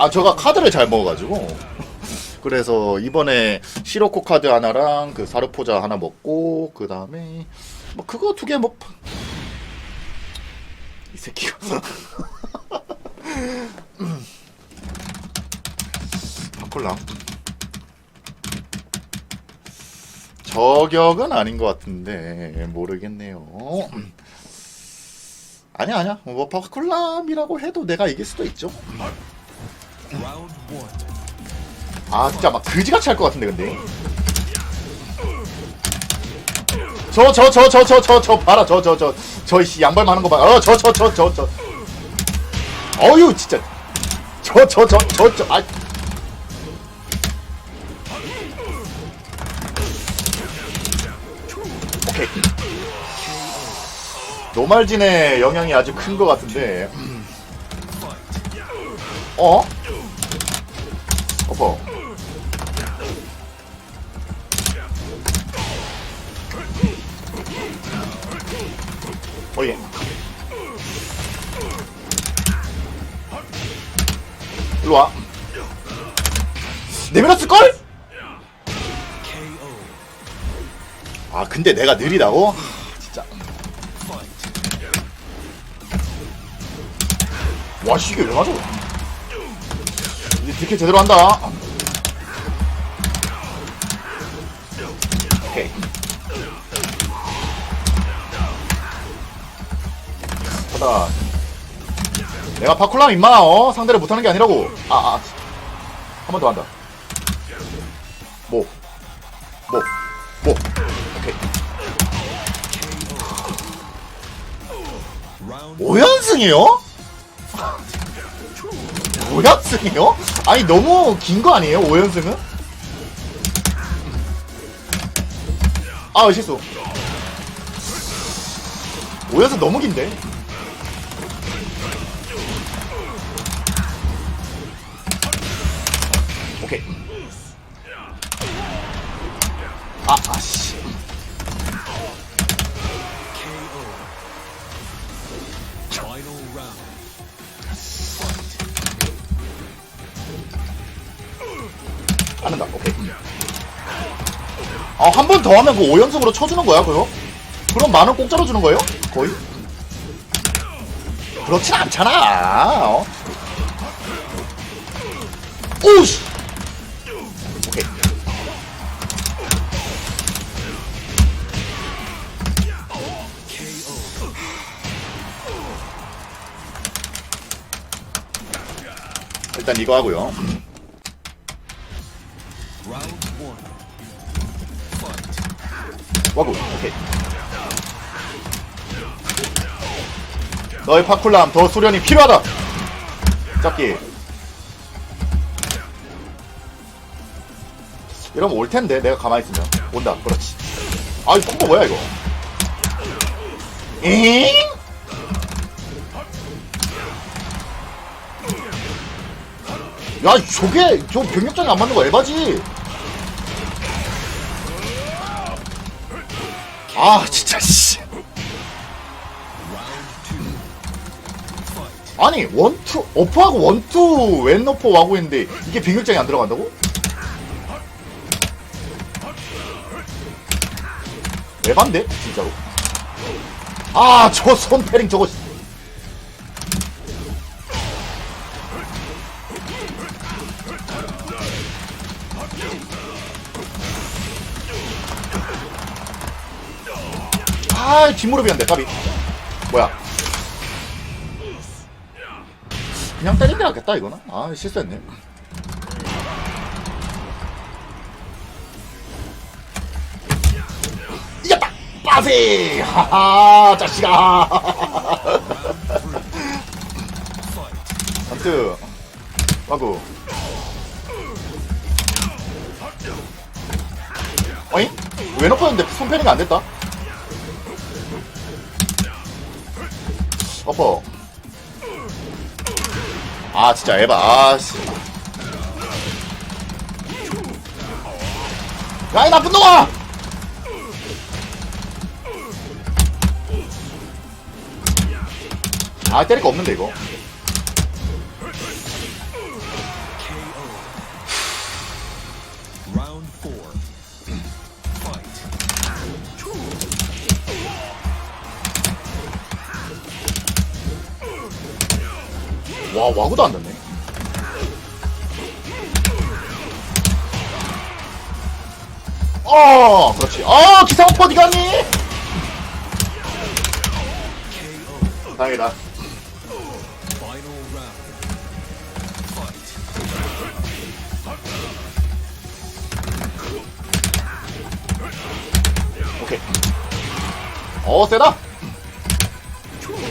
아 저가 카드를 잘 먹어가지고 그래서 이번에 시로코 카드 하나랑 그 사르포자 하나 먹고 그 다음에 뭐 그거 두 개 먹. 이 새끼가. 바꿀라. 저격은 아닌 것 같은데 모르겠네요. 아니야 아니야 뭐 바꿀람이라고 해도 내가 이길 수도 있죠. 아 진짜 막 그지같이 할 것 같은데 근데 저 저 저 저 저 저 저 봐라 저 저 저 저이씨 양발 많은 거봐어저 저 저 저 저 어유 진짜 저 저 저 저 저아 오케이 노말진의 영향이 아주 큰 것 같은데 어? 어퍼 어예 일로와 내밀었을걸? 아 근데 내가 느리다고? 하, 진짜. 와씨 이게 왜 맞아 이제 뒷캐 제대로 한다 하다 내가 파쿨람 임마 어 상대를 못하는 게 아니라고 아아 한번 더 한다 뭐 뭐, 뭐, 오케이. Round 5연승이요? 5연승이요? 아니 너무 긴 거 아니에요? 5연승은? 아 실수 5연승 너무 긴데? 오케이 아 아씨 round. 안는다 오케이 아 한 번 더 하면 그 5연승으로 쳐주는 거야 그거? 그럼 만원 공짜로 주는 거예요? 거의? 그렇진 않잖아 어? 오우씨 일단 이거 하고요. 와구 오케이. 너의 파쿨람 더 수련이 필요하다. 잡기. 이러면 올 텐데 내가 가만히 있으면. 온다 그렇지. 아이 콤보 뭐야 이거? 잉? 야 저게 저 병력장이 안 맞는 거 에바지 아 진짜 씨. 아니 원투 어퍼하고 원투 왼 어퍼 와고 했는데 이게 병력장이 안 들어간다고? 에반데 진짜로 아 저 손패링 저거 아 뒷무릎이었는데 까비 뭐야? 그냥 때린 게 낫겠다 이거는? 아 실수했네. 이겼다! 빠세! 하하 자식아. 전트 와구. 어잉? 왜 넣었는데 손패링이 안 됐다 어퍼 아 진짜 에바. 아씨. 야이 나쁜 놈아! 아 때릴 거 없는데 이거 와 와구도 안 닿네. 어 그렇지. 어 기상오빠 어디 갔니? 다행이다. 오케이. 어 세다.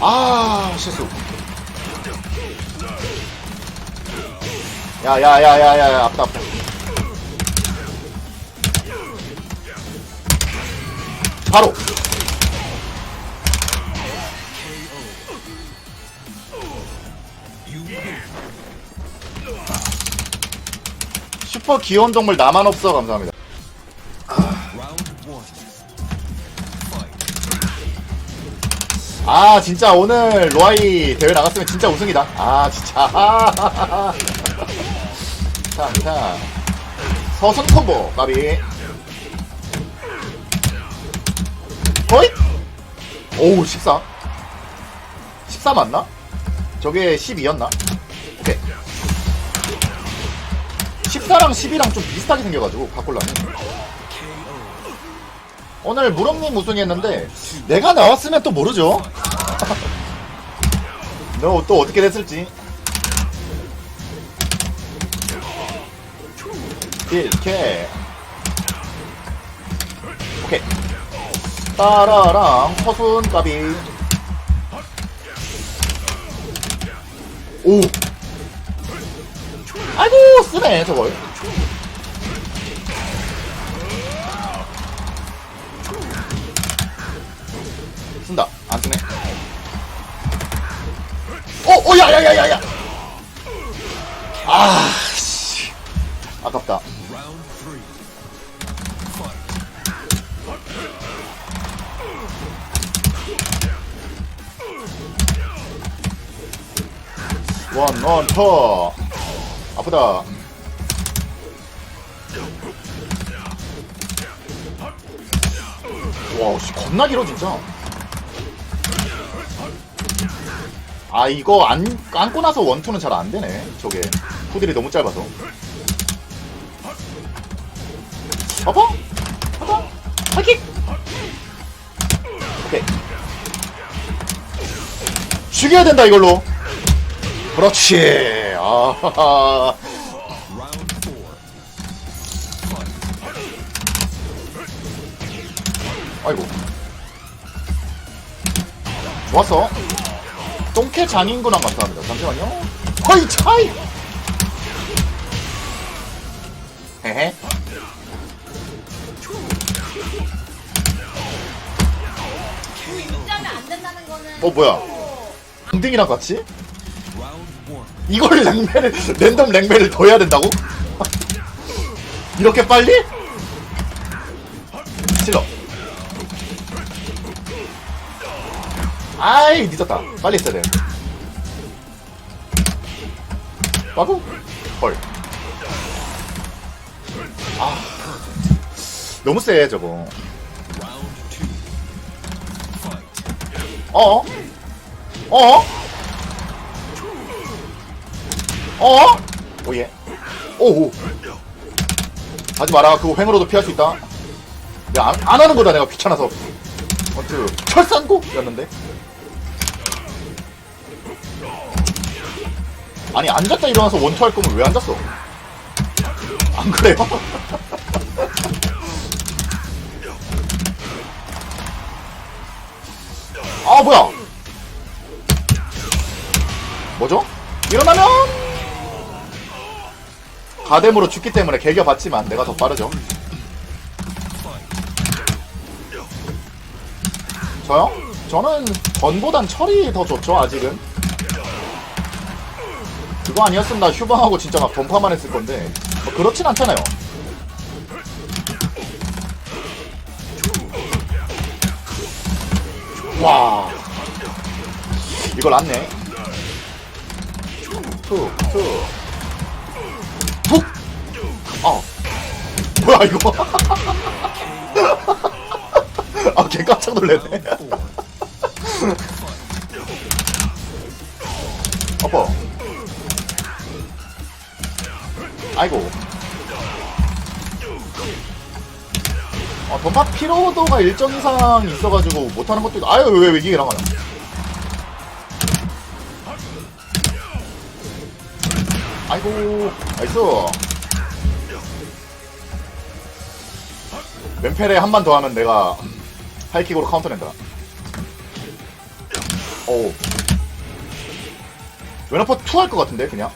아 실수 야야야야야야 아프다 아프다 바로. 슈퍼 귀여운 동물 나만 없어 감사합니다. 아 진짜 오늘 로아이 대회 나갔으면 진짜 우승이다 아 진짜 자 자. 서순 콤보 까비. 허잇 오우 14 14 맞나? 저게 12였나? 오케이. 14랑 10이랑 좀 비슷하게 생겨가지고 바꿀라면. 오늘 무럭님 우승했는데 내가 나왔으면 또 모르죠. 너 또 어떻게 됐을지 1K 오케이. 따라랑 서순 까비. 오. 아이고 쓰네 저걸. 쓴다. 안 쓰네. 어, 어, 야, 야, 야, 야, 야. 아. Round three. 원, 원, 퍼. 아프다. 와, 씨, 겁나 길어, 진짜. 아, 이거 안, 안고 나서 원투는 잘 안 되네. 저게. 후딜이 너무 짧아서. 봐봐? 봐봐? 하킥! 오케이. 죽여야 된다, 이걸로. 그렇지. 아. Fight. 아이고. 좋았어. 똥캐 장인구랑 감사합니다. 잠시만요. 허이 차이. 헤헤. 안 된다는 거는 어 뭐야? 등등이랑 같이? 이걸 랭매를 랜덤 랭매를 더 해야 된다고? 이렇게 빨리? 실러. 아이 늦었다. 빨리 했어야 돼. 빠구? 헐. 아 너무 세 저거. 어? 어? 어? 오예. 오오. 하지 마라. 그거 횡으로도 피할 수 있다. 야, 안, 안 하는 거다. 내가 귀찮아서. 어트 철산고였는데. 아니 앉았다 일어나서 원투 할 거면 왜 앉았어? 안 그래요? 아 뭐야? 뭐죠? 일어나면 가뎀으로 죽기 때문에 개겨 봤지만 내가 더 빠르죠. 저요? 저는 전보단 철이 더 좋죠 아직은. 그거 아니었으면 나 휴방하고 진짜 막 던파만 했을 건데 뭐 그렇진 않잖아요. 와. 이걸 안네. 툭툭툭어. 뭐야 이거? 아개 깜짝 놀랐네. 아빠 아이고. 어, 던파 피로도가 일정 이상 있어가지고 못하는 것도 있... 아유 왜왜 이게 나가냐. 아이고 나이스. 왼펠에 한 번 더 하면 내가 하이킥으로 카운터 낸다. 오. 왼어퍼 투할 것 같은데 그냥?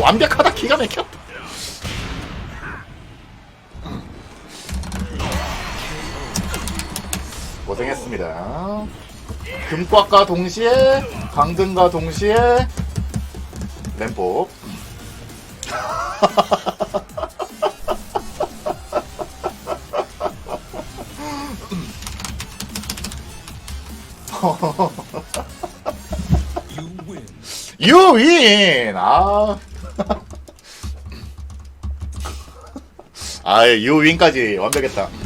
완벽하다. 기가 막혀 고생했습니다. 금꽉과 동시에 강등과 동시에 램법. 유인! 아. 아, 유윈까지 완벽했다.